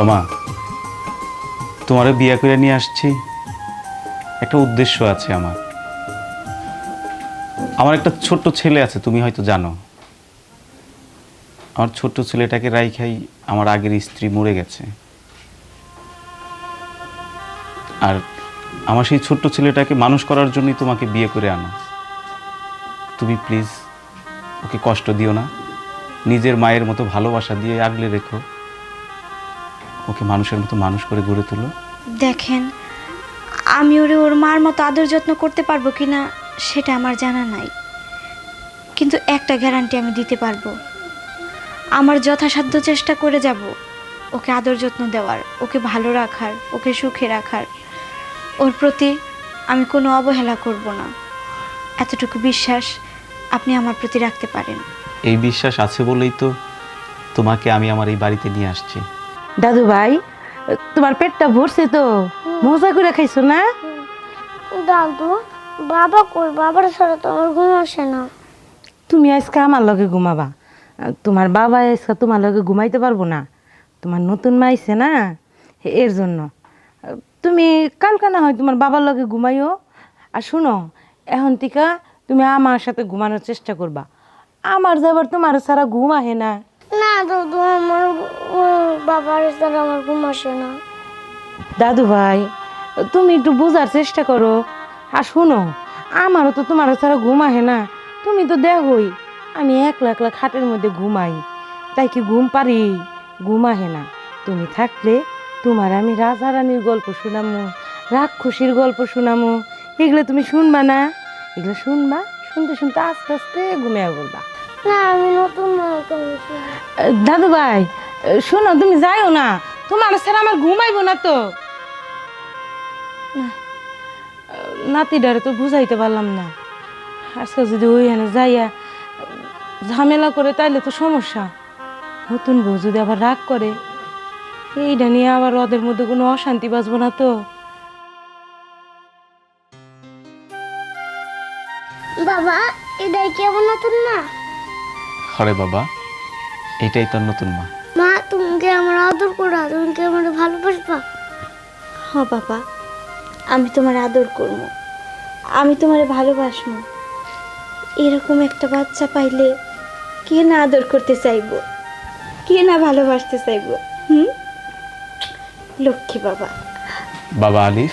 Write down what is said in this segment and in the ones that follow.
তমা তোমারে বিয়ে করে নিয়ে আসছি। একটা উদ্দেশ্য আছে আমার। আমার একটা ছোট্ট ছেলে আছে, তুমি হয়তো জানো। আমার ছোট্ট ছেলেটাকে রাইখাই আমার আগের স্ত্রী মরে গেছে। আর আমার সেই ছোট্ট ছেলেটাকে মানুষ করার জন্যই তোমাকে বিয়ে করে আনা। তুমি প্লিজ ওকে কষ্ট দিও না। নিজের মায়ের মতো ভালোবাসা দিয়ে আগলে রেখো। ওকে মানুষের মতো মানুষ করে গড়ে তোলো। দেখেন আমি ওরে ওর মার মতো আদর যত্ন করতে পারব কি না সেটা আমার জানা নাই। কিন্তু একটা গ্যারান্টি আমি দিতে পারব। আমার যথাসাধ্য চেষ্টা করে যাব ওকে আদর যত্ন দেওয়ার ওকে ভালো রাখার ওকে সুখে রাখার। ওর প্রতি আমি কোনো অবহেলা করব না। এতটুকু বিশ্বাস আপনি আমার প্রতি রাখতে পারেন। এই বিশ্বাস আছে বলেই তো তোমাকে আমি আমার এই বাড়িতে নিয়ে আসছি। দাদু ভাই তোমার পেটটা ভরছে তো মজা করে খাইছো না? দাদু বাবা কই? বাবার ছাড়া তো আমার ঘুম আসে না। তুমি আজকে আমার লগে ঘুমাবা। তোমার বাবা আজকে তোমার লগে ঘুমাইতে পারব না। তোমার নতুন মাইছে না এর জন্য। তুমি কালকে না হয় তোমার বাবার লগে ঘুমাইও। আর শুনো এখন থেকে তুমি আমার সাথে ঘুমানোর চেষ্টা করবা। আমার যাবার তোমার সারা ঘুম আহে না। দাদু আমার বাবার ছাড়া আমার ঘুম আসে না। দাদু ভাই, তুমি একটু বোঝার চেষ্টা করো। আর শোনো, আমারও তো তোমার ছাড়া ঘুম আহে না। তুমি তো দেখোই, আমি একলা একলা খাটের মধ্যে ঘুমাই। তাই কি ঘুম পারি? ঘুম আহে না। তুমি থাকলে তোমার আমি রাজা রানীর গল্প শোনামো, রাক্ষসীর গল্প শোনামো। এগুলো তুমি শুনবা না? এগুলো শুনবা, শুনতে শুনতে আস্তে আস্তে ঘুমিয়ে পড়বা। না আমি নতুন মনে করেছি। দাদু ভাই শোনো তুমি যাইও না। তোমার ছাড়া আমার ঘুমাইবো না তো। না, আহ, তো বুঝাইতে পারলাম না। আজকে যদি ওইখানে যাইয়া ঝামেলা করে তাইলে তো সমস্যা। নতুন বউ যদি আবার রাগ করে এইটা নিয়ে আবার ওদের মধ্যে কোনো অশান্তি বাঁচবো না তো। বাবা এটাই কেমন নতুন না? হরে বাবা এটাই তোর নতুন মা। মা তুমি কি আমার আদর করা তুমি কি আমার ভালোবাসবা। হ বাবা আমি তোমার আদর করব। আমি তোমারে ভালোবাসবো। এরকম একটা বাচ্চা পাইলে কে না আদর করতে চাইব? কে না ভালোবাসতে চাইব? হুম? লক্ষ্মী বাবা। বাবা আলিফ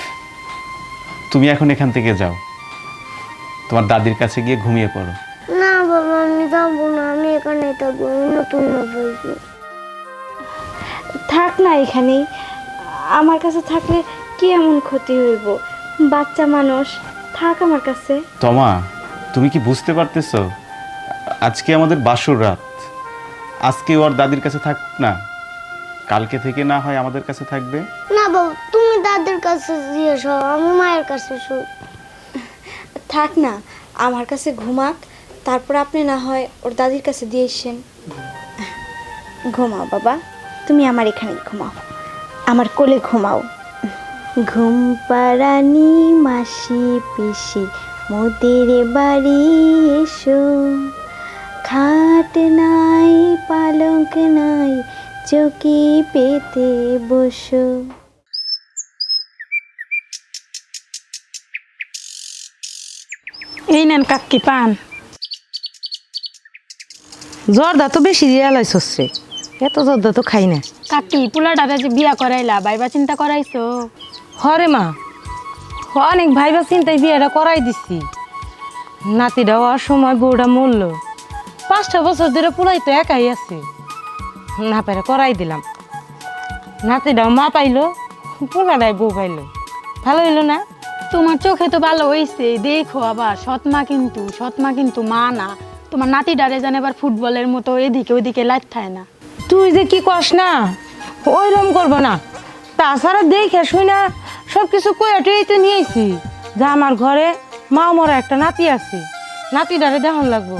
তুমি এখন এখান থেকে যাও। তোমার দাদির কাছে গিয়ে ঘুমিয়ে পড়ো। না বাবা আমি যাব এখানে থাকব নতুন মা থাক না এখানেই। আমার কাছে থাকলে কি এমন ক্ষতি হইব? বাচ্চা মানুষ থাক আমার কাছে। তমা তুমি কি বুঝতে পারতেছো? আজকে আমাদের বাসর রাত। আজকে ওর দাদির কাছে থাক না। কালকে থেকে না হয় আমাদের কাছে থাকবে। না বাবা তুমি দাদের কাছে দিয়ে সব আমি মায়ের কাছে শুই। থাক না আমার কাছে ঘুমাক। তারপর আপনি না হয় ওর দাদির কাছে দিয়ে এসেন ঘুমাও বাবা। তুমি আমার এখানে ঘুমাও। আমার কোলে ঘুমাও। ঘুম পাড়ানি মাসি পিসি মোদের বাড়ি এসো। খাট নাই পালক নাই চকি পেতে বসো। এই নেন কাকি পান। জর্দা তো বেশি দিয়ে লাইছছে এত জর্দা তো খাই না। কাকি পোলাটাতে যে বিয়া করাইলা বাইবা চিন্তা করাইছো? হরে মা। অনেক ভাইবা চিন্তায় বিয়েটা করাই দিছি। নাতিটা অসময় বউটা মরল। পাঁচটা বছর ধরে পুরাই তো একাই আছে। না পারে করাই দিলাম। নাতিটাও মা পাইলো পোলাটাই বউ পাইলো। ভালো হইল না? তোমার চোখে তো ভালো হইছে দেখো আবার। সৎমা কিন্তু সৎমা কিন্তু মা না। তোমার নাতি ডারে জানে আবার ফুটবলের মতো এদিকে ওদিকে লাইথায় না। তুই যে কি কস না? ওইরকম করব না। তাছাড়া দেখে শুই না সব কিছু কয়েটেই তো নিয়েছি যে আমার ঘরে মা মরা একটা নাতি আছে। নাতিটারে দেখন লাগবো।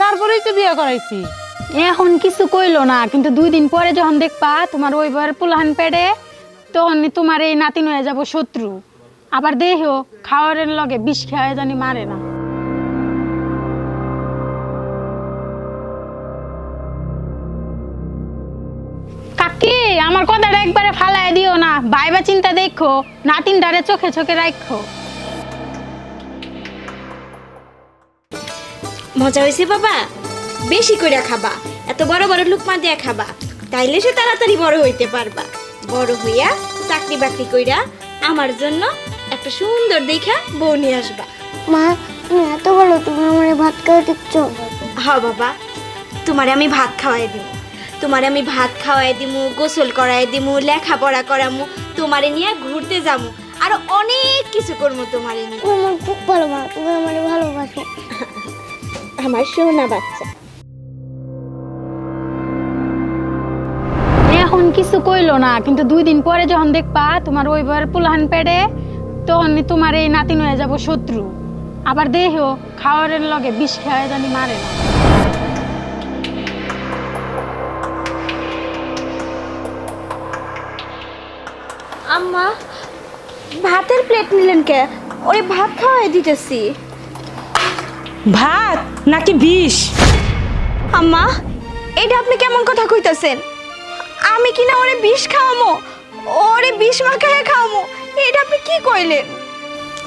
তারপরেই তো বিয়ে করাইছি। এখন কিছু কইলো না কিন্তু দুই দিন পরে যখন দেখবা তোমার ওই বয়ের পুলাহান পেড়ে তখন তোমার এই নাতিন হয়ে যাব শত্রু। আবার দেহো খাওয়ারের লগে বিষ খাওয়া জানি মারে না। কাকি আমার কথাটা একবারে ফালাই দিও না। ভাইবা চিন্তা দেখো নাতিনটারে চোখে চোখে রাখো। মজা হয়েছে বাবা? বেশি করে খাবা এত বড় বড় লুকমা দিয়ে খাবা। তাইলে সে তাড়াতাড়ি বড় হইতে পারবা। বড় হইয়া চাকরি বাকরি কইরা আমার জন্য একটা সুন্দর দেখা বউ নিয়ে আসবা। মা তুমি এত বলো তুমি আমার ভাত খাওয়া দিচ্ছ? হ বাবা তোমারে আমি ভাত খাওয়াই দিব। তোমারে আমি ভাত খাওয়াই দিমু গোসল করাই দিমু লেখাপড়া করামু তোমারে নিয়ে ঘুরতে যামু আর অনেক কিছু করব তোমারে নিয়ে। আমার খুব ভালো মা তুমি আমার ভালোবাসো। আমার সোনা বাচ্চা। এখন কিছু কইলো না কিন্তু দুই দিন পরে যখন দেখবা তোমার ওই বয়ের পুলাহান পেড়ে তখন তোমার এই নাতিন হয়ে যাব শত্রু। আবার দেহ খাওয়ারের লগে বিষ খেয়ে জানি মারে না। আম্মা ভাতের প্লেট নিলেন কে? ওরে ভাত খাওয়াই দিতেছি। ভাত? নাকি বিষ? আম্মা এটা আপনি কেমন কথা কইতাছেন? আমি কি না ওরে বিষ খাওয়ামো? ওরে বিষ মাখায় খাওয়ামো? এটা আপনি কি কইলেন?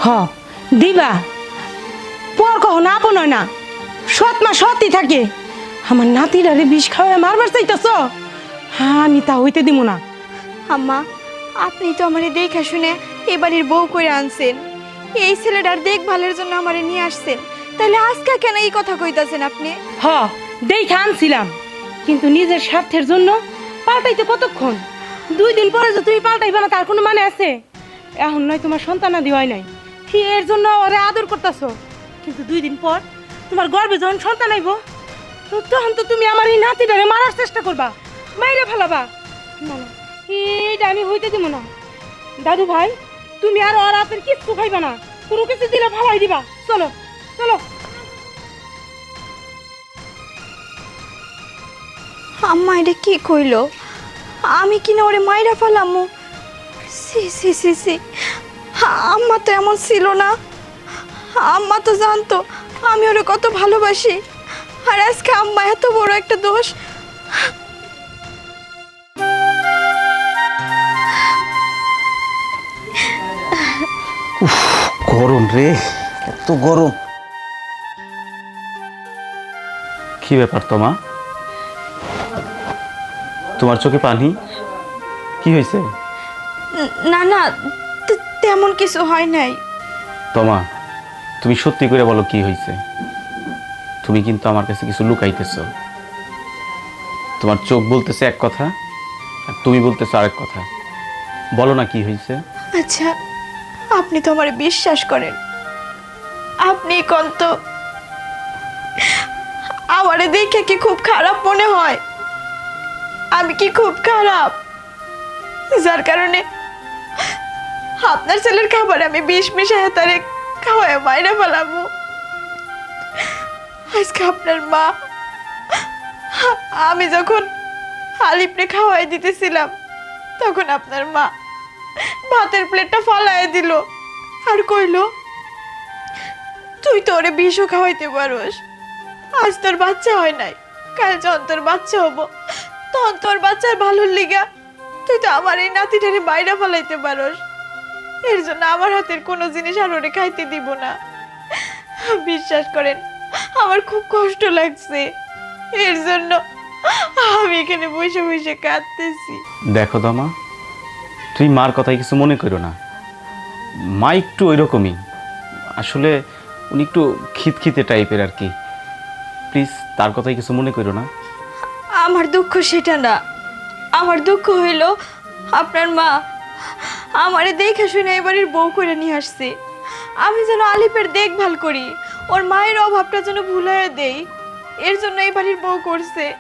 হ দিবা। পর কহ না আপন হয় না। সৎ মা সতই থাকে। আমার নাতিরা রে বিষ খাওয়া মারবার চাইতেছ? হ্যাঁ আমি তা হইতে দিব না। আম্মা আপনি তো আমার দেখা শুনে এ বাড়ির বউ করে আনছেন। এই ছেলেটার দেখভালের জন্য আমারে নিয়ে আসছেন। তাহলে আজকে কেন এই কথা কইতাছেন আপনি? হ, দেখে আনছিলাম। কিন্তু নিজের স্বার্থের জন্য পাল্টাইতে কতক্ষণ? দুই দিন পরে যে তুমি পাল্টাইবে না, তার কোনো মানে আছে? এখন নয় তোমার সন্তানাদি হয় নাই। কি এর জন্য ওরে আদর করতেছো? কিন্তু দুই দিন পর তোমার গর্বে যখন সন্তান আইব, তখন তো তুমি আমার এই নাতিটারে মারার চেষ্টা করবা, মাইরে ফেলাবা। না না এইটা আমি হইতে দিব না। দাদু ভাই, তুমি আর ওর হাতের কিচ্ছু খাইবা না। কোনো কিছু দিলে ফালাই দিবা। চলো চলো। আম্মা এটা কি কইলো? আমি কিনা ওরে মাইরা ফেলামু? সি সি সি সি আম্মা তো এমন ছিল না। আম্মা তো জানতো, আমি ওরে কত ভালোবাসি। আর আজকে আম্মা এত বড় একটা দোষ। গরম রে। এত গরম। কি ব্যাপার তোমা? তোমার চোখে পানি? কি হয়েছে? না না তে- তেমন কিছু হয় নাই। তোমা তুমি সত্যি করে বলো কি হয়েছে? তুমি কিন্তু আমার কাছে কিছু লুকাইতেছ। তোমার চোখ বলতেছে এক কথা আর তুমি বলতেছো আরেক কথা। বলো না কি হয়েছে? আচ্ছা আপনি তো আমার বিশ্বাস করেন। আপনি কন্ত আমারে দেখে কি খুব খারাপ মনে হয়? আমি কি খুব খারাপ? যার কারণে আপনার ছেলের খাবার আমি বিষ মিশায় তারে খাওয়ায় মাইরে ফেলাবো আজকে আপনার মা আমি যখন আলিপরে খাওয়াই দিতেছিলাম, তখন আপনার মা ভাতের প্লেটটা ফালায় দিল। আর কইলো, তুই তো ওরে বিষও খাওয়াইতে পারোস। আজ তোর বাচ্চা হয় নাই, কাল যখন তোর বাচ্চা হব, তখন তোর বাচ্চার ভালোর লিগা তুই তো আমার এই নাতিটারে বাইরে ফেলাইতে পারোস। এর জন্য আমার হাতের কোনো জিনিস আর ওরে খাইতে দিব না। বিশ্বাস করেন, আমার খুব কষ্ট লাগছে। এর জন্য আমি এখানে বসে বসে কাঁদতেছি। দেখো দমা তুই মার কথায় কিছু মনে করো না। মা একটু ওই রকমই আসলে উনি একটু খিতখিতে টাইপের আর কি। প্লিজ, তার কথায় কিছু মনে করো না। আমার দুঃখ সেটা না। আমার দুঃখ হইল আপনার মা আমারে দেখে শুনে এবারের বউ করে নিয়ে আসছে। আমি যেন আলিপের দেখভাল করি। ওর মায়ের অভাবটা যেন ভুলাইয়া দেই। এর জন্য এই বাড়ির বউ করছে।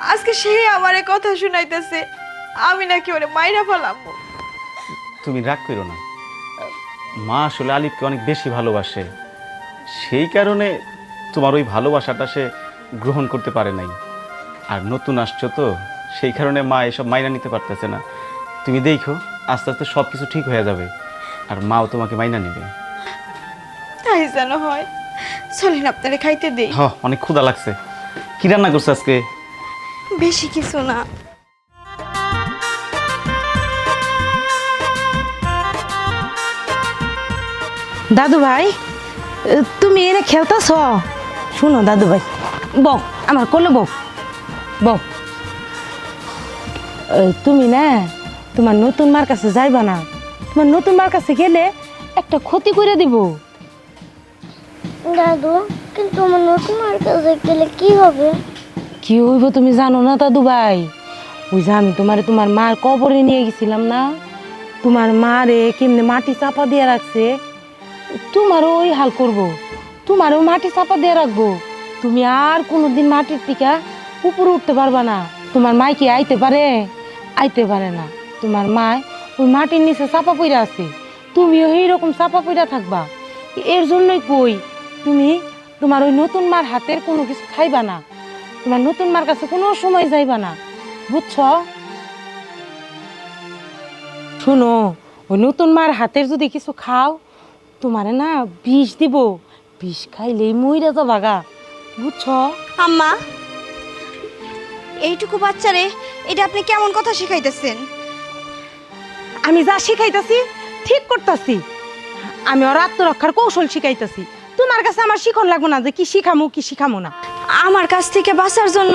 আজকে সে আমারে কথা শুনাইতেছে। আমি নাকি ওরে মাইরা ফেলাম। তুমি রাগ করো না। মা আসলে আলিফকে অনেক বেশি ভালোবাসে। সেই কারণে তোমার ওই ভালোবাসাটা সে গ্রহণ করতে পারে নাই। আর নতুন আসছো তো সেই কারণে মা এসব মাইনা নিতে পারতেছে না। তুমি দেখো আস্তে আস্তে সব কিছু ঠিক হয়ে যাবে। আর মাও তোমাকে মাইনা নেবে। তাই যেন হয়। চলেন আপনারে খাইতে দেই। হ অনেক ক্ষুধা লাগছে। কি রান্না করছে আজকে? বেশি কিছু না। দাদু ভাই তুমি এনে খেলতেছ? শুনো দাদু ভাই বক আমার কোলে বক বক তুমি না তোমার নতুন মার কাছে যাইবা না। তোমার নতুন মার কাছে গেলে একটা ক্ষতি করে দিব। দাদু কিন্তু আমার নতুন মার কাছে গেলে কি হবে? কি হইব তুমি জানো না দাদু ভাই ওই যে আমি তোমারে তোমার মার কবরে নিয়ে গেছিলাম না? তোমার মারে কেমনে মাটি চাপা দিয়ে রাখছে? তোমারও ওই হাল করব। তোমারও মাটি চাপা দিয়ে রাখব। তুমি আর কোনোদিন মাটির টিকা উপরে উঠতে পারবা না। তোমার মাই কি আইতে পারে? আইতে পারে না। তোমার মায় ওই মাটির নিচে চাপা পইরা আছে। তুমিও এইরকম চাপা পইরা থাকবা। এর জন্যই কই, তুমি তোমার ওই নতুন মার হাতের কোনো কিছু খাইবা না। তোমার নতুন মার কাছে কোনো সময় যাইবা না। বুঝছ? শুনো, ওই নতুন মার হাতের যদি কিছু খাও তোমারে না বিষ দিব। বিষ খাইলেই মইরা যাবা গা বুঝছ? আম্মা এইটুকু বাচ্চারে এটা আপনি কেমন কথা শিখাইতেছেন? আমি যা শিখাইতাছি ঠিক করতাছি। আমি ওর আত্মরক্ষার কৌশল শিখাইতেছি। তোমার কাছে আমার শিখন লাগবো না যে কি শিখামু কি শিখামু না। আমার কাছ থেকে বাঁচার জন্য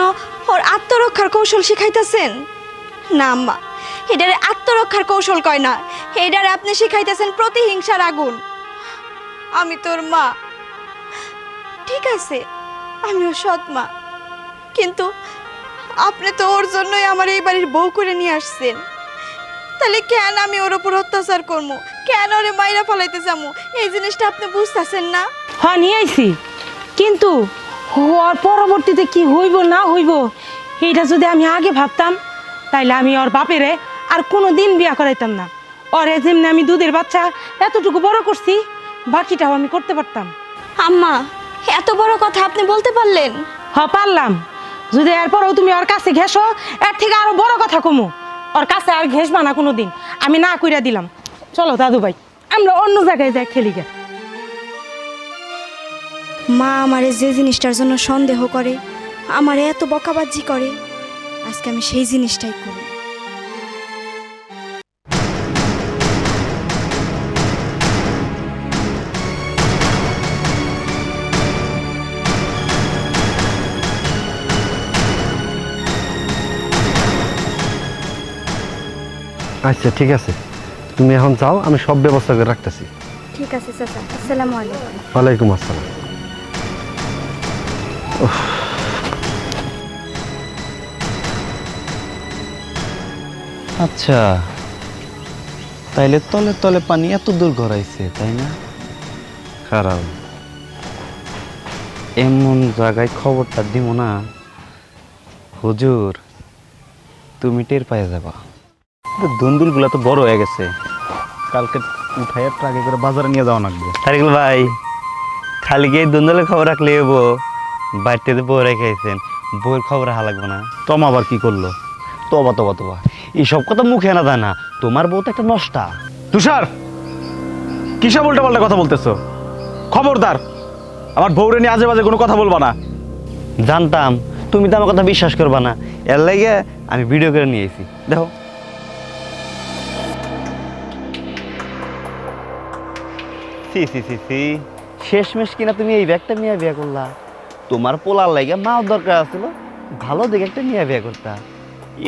ওর আত্মরক্ষার কৌশল শিখাইতেছেন? না আম্মা এটারে আত্মরক্ষার কৌশল কয় না। এটারে আপনি শিখাইতেছেন প্রতিহিংসার আগুন। আমি তোর মা। ঠিক আছে, আমিও সৎ মা। কিন্তু আপনি তো ওর জন্যই আমার এই বাড়ির বউ করে নিয়ে আসছেন। তাহলে কেন আমি ওর উপর অত্যাচার করব? কেন ওরে মাইরা ফলাইতে যাব? এই জিনিসটা আপনি বুঝতেছেন না? হ্যাঁ নিয়ে আইছি। কিন্তু ওর পরবর্তীতে কি হইব, না হইব, এইটা যদি আমি আগে ভাবতাম, তাইলে আমি ওর বাপেরে আর কোনো দিন বিয়া করাইতাম না। ওরে যেমনি আমি দুধের বাচ্চা এতটুকু বড় করছি বাকিটাও আমি করতে পারতাম। আম্মা এত বড় কথা আপনি বলতে পারলেন। হ পারলাম। যদি এরপরেও তুমি ওর কাছে ঘেসো এর থেকে আরও বড় কথা কমো। ওর কাছে আর ঘেসবা না কোনো দিন আমি না কইরা দিলাম। চলো দাদু ভাই আমরা অন্য জায়গায় যাই খেলি গে মা আমারে যে জিনিসটার জন্য সন্দেহ করে আমারে এত বকাবাজি করে আজকে আমি সেই জিনিসটাই করি। আচ্ছা ঠিক আছে। তুমি এখন যাও আমি সব ব্যবস্থা করে রাখতেছি। ঠিক আছে চাচা। আসসালামু আলাইকুম। ওয়ালাইকুম আসসালাম। আচ্ছা তাইলে তলে তলে পানি এত দূর গড়াইছে তাই না? খারাপ। এমন জায়গায় খবরটা দিব না। হুজুর তুমি টের পায়ে যাবা। দুন্দুলগুলো তো বড় হয়ে গেছে। কালকে উঠাইয়া ট্রাকে করে বাজারে নিয়ে যাওয়া লাগবে। তারিকুল ভাই খালি গিয়ে দুন্দলের খবর রাখলে হব বাড়িতে তো বউ রেখেছেন বউয়ের খবর রাখা লাগবে না। তম আবার কি করল? তবা তবা তবা। এইসব কথা মুখে আনা দেয় না। তোমার বউ তো একটা নষ্টা। তুষার কিসব উল্টা পাল্টা কথা বলতেছো? খবরদার আমার বউরে নিয়ে আজে বাজে কোনো কথা বলবা না। জানতাম তুমি তো আমার কথা বিশ্বাস করবা না। এর লাগে আমি ভিডিও করে নিয়ে এসেছি দেখো। সি সি সি সি। শেষমেশ কিনা তুমি এই ব্যাগটা নিয়ে বিয়ে করলা? তোমার পোলার লাগে মাও দরকার আছিল, ভালো দেখে একটা মিয়া বিয়া করতা।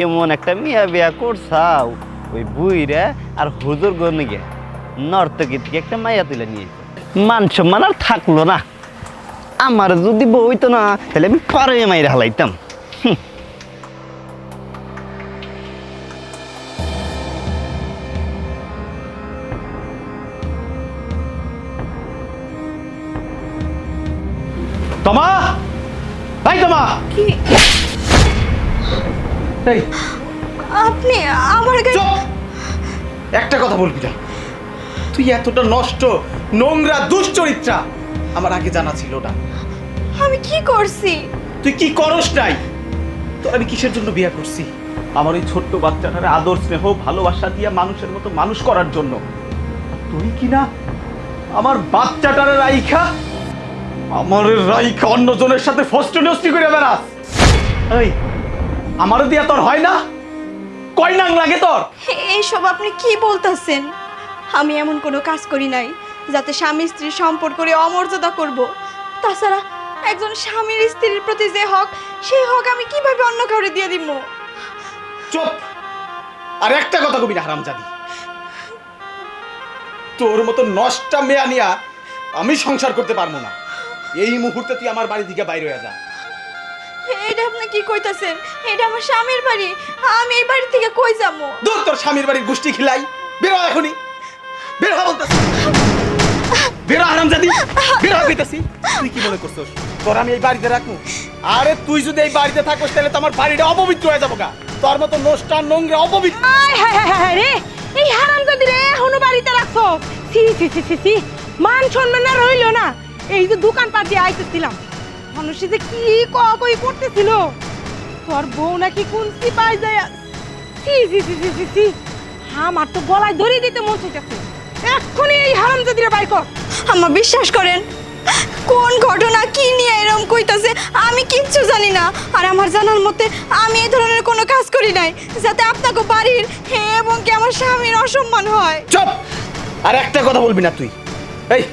এমন একটা মিয়া বিয়া করছাও, ওই বুইরা আর হুজুর গনে গে নর্তকী একটা মাইয়া তুলে নিয়ে মান সম্মান আর থাকল না। আমার যদি বউ হইতো না, তাহলে আমি পারে মাইরে হালাইতাম। তোমা? তাই তোমা! কি? এই। আপনি আমার গায়ে চুপ! একটা কথা বলবি না। তুই এতটা নষ্ট নোংরা দুশ্চরিত্রা আমার আগে জানা ছিল না। আমি কি করছি? তুই কি করস নাই? তো আমি কিসের জন্য বিয়ে করছি? আমার ওই ছোট্ট বাচ্চাটার আদর স্নেহ ভালোবাসা দিয়ে মানুষের মতো মানুষ করার জন্য। তুই কি না আমার বাচ্চাটার রাইখা আমার রাইখা অন্যজনের সাথে ফস্ট নষ্টি করে বেড়াস। এই আমারও দিয়া তোর হয় না? কয় নাং লাগে তোর? এইসব আপনি কি বলতেছেন? আমি এমন কোনো কাজ করি নাই যাতে স্বামী স্ত্রীর সম্পর্কে অমর্যাদা করব। তাছাড়া একজন স্বামীর স্ত্রীর প্রতি যে হক সেই হক আমি কীভাবে অন্য কাউরে দিয়ে দিব চুপ! আর একটা কথা কবি না হারামজাদি। তোর মতো নষ্টা মেয়া নিয়া আমি সংসার করতে পারব না। এই মুহূর্তে তুই আমার বাড়ি থেকে বাইরে হয়ে যা। এটা আপনি কি কইতাছেন? এটা আমার স্বামীর বাড়ি। আমি এই বাড়ি থেকে কই যাব? দূর তোর স্বামীর বাড়ির গোষ্ঠী খিলাই। বেরো এখনই। বের হ বলতেছি। বেরো হারামজাদি। বের হ কইতাছি। তুই কি মনে করছস? তোর আমি এই বাড়িতে রাখব? আরে তুই যদি এই বাড়িতে থাকোস তাহলে তো আমার বাড়িটা অপবিত্র হয়ে যাব গা। তোর মতো নষ্টা নোংরা অপবিত্র। হায় হায় হায় হায় রে! এই হারাম যদি রে এখনও বাড়িতে রাখছো? সি সি সি সি সি মান সম্মান আর রইল না। এই যে দোকান পাট দিয়ে আইতেছিলাম মানুষে যে কি কই করতেছিল? তোর বউ নাকি কোন সিপাই যায়? সি সি সি সি সি সি আমার তো গলায় ধরে দিতে মন চাইতেছে। এক্ষুনি এই হারাম যদি রে বাই কর। আম্মা বিশ্বাস করেন? কোন ঘটনা কি নিয়ে এরকম কইতাছে আমি কিচ্ছু জানি না। আর আমার জানার মতে আমি এই ধরনের কোনো কাজ করি নাই যাতে আপনাকে বাড়ির হে এবং কি আমার স্বামীর অসম্মান হয়। চুপ! আর একটা কথা বলবি না তুই। এই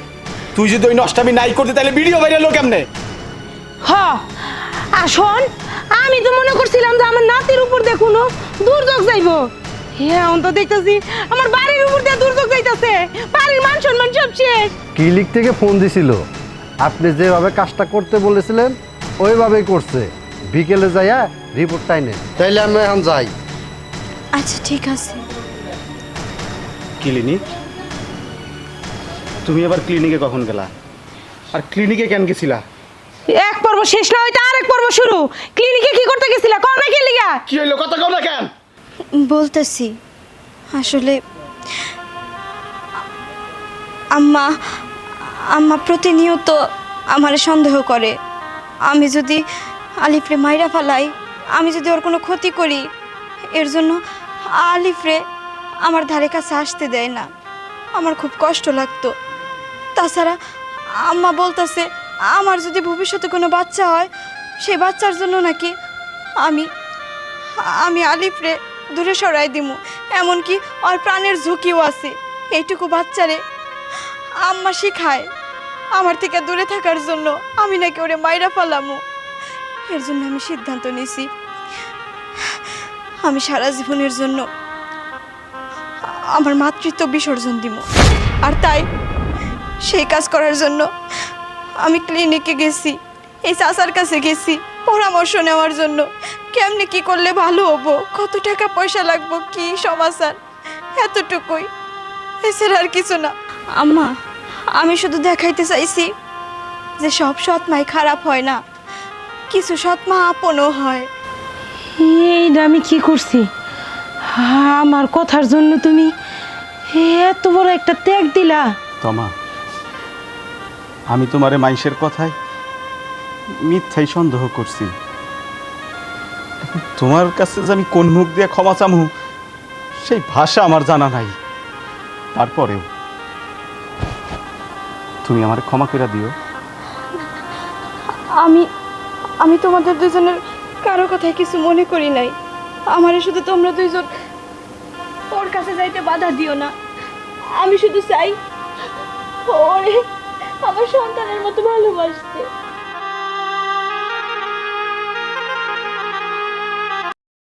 তুই যদি ওই নষ্টামি নাই করতে তাহলে ভিডিও ভাইরাল হলো কেমনে? হ আর শোন আমি তো মনে করছিলাম যে আমার নাতির উপর দেখুন দুর্যোগ যাইব। হ্যাঁ তো দেখতেছি আমার বাড়ির উপর দিয়ে দুর্যোগ যাইতাছে। বাড়ির মান সম্মান সব শেষ। ক্লিনিক থেকে ফোন দিছিল। আপনি যেভাবে কাজটা করতে বলেছিলেন ওইভাবেই করছে। বিকেলে যাইয়া রিপোর্টটাই নেন তাইলে আমি এখন যাই। আচ্ছা ঠিক আছে। ক্লিনিক তুমি আবার ক্লিনিকে কখন গেলা? আর ক্লিনিকে কেন গেছিলা? এক পর্ব শেষ না হইতে আরেক পর্ব শুরু। ক্লিনিকে কি করতে গেছিলা? কর না কি লিগা? কি হইল? কথা কও না কেন? বলতেছি আসলে আম্মা আম্মা প্রতিনিয়ত আমারে সন্দেহ করে। আমি যদি আলিফরে মাইরা ফালাই আমি যদি ওর কোনো ক্ষতি করি এর জন্য আলিফরে আমার ধারে কাছে আসতে দেয় না। আমার খুব কষ্ট লাগতো। তাছাড়া আম্মা বলতেছে, আমার যদি ভবিষ্যতে কোনো বাচ্চা হয়, সেই বাচ্চার জন্য নাকি আমি আমি আলিফরে দূরে সরাই দিমু। এমনকি ওর প্রাণের ঝুঁকিও আছে। এইটুকু বাচ্চারে আম্মা শিখায়, আমার থেকে দূরে থাকার জন্য আমি নাকি ওরে মাইরা ফালামু। এর জন্য আমি সিদ্ধান্ত নিছি আমি সারা জীবনের জন্য আমার মাতৃত্ব বিসর্জন দিব আর তাই সেই কাজ করার জন্য। আমি ক্লিনিকে গেছি এই চাচার কাছে গেছি পরামর্শ নেওয়ার জন্য। কেমনে কি করলে ভালো হব? কত টাকা পয়সা লাগবো কি সমাচার এতটুকুই। এছাড়া আর কিছু না। আম্মা আমি শুধু দেখাইতে চাইছি যে সব সৎ মাই খারাপ হয় না। কিছু সৎ মা আপনও হয়। এইটা আমি কি করছি? আমার কথার জন্য তুমি এত বড় একটা ত্যাগ দিলা। তমা আমি তোমারে মাইসের কথায় মিথ্যাই সন্দেহ করছি। তোমার কাছে যে আমি কোন মুখ দিয়ে ক্ষমা চামু, সেই ভাষা আমার জানা নাই। তারপরেও তুমি আমার ক্ষমা করে দিও। আমি আমি তোমাদের দুজনের কারও কথায় কিছু মনে করি নাই। আমারে শুধু তোমরা দুইজন ওর কাছে যাইতে বাধা দিও না। আমি শুধু চাই ওরে আমার সন্তানের মতো ভালোবাসতে।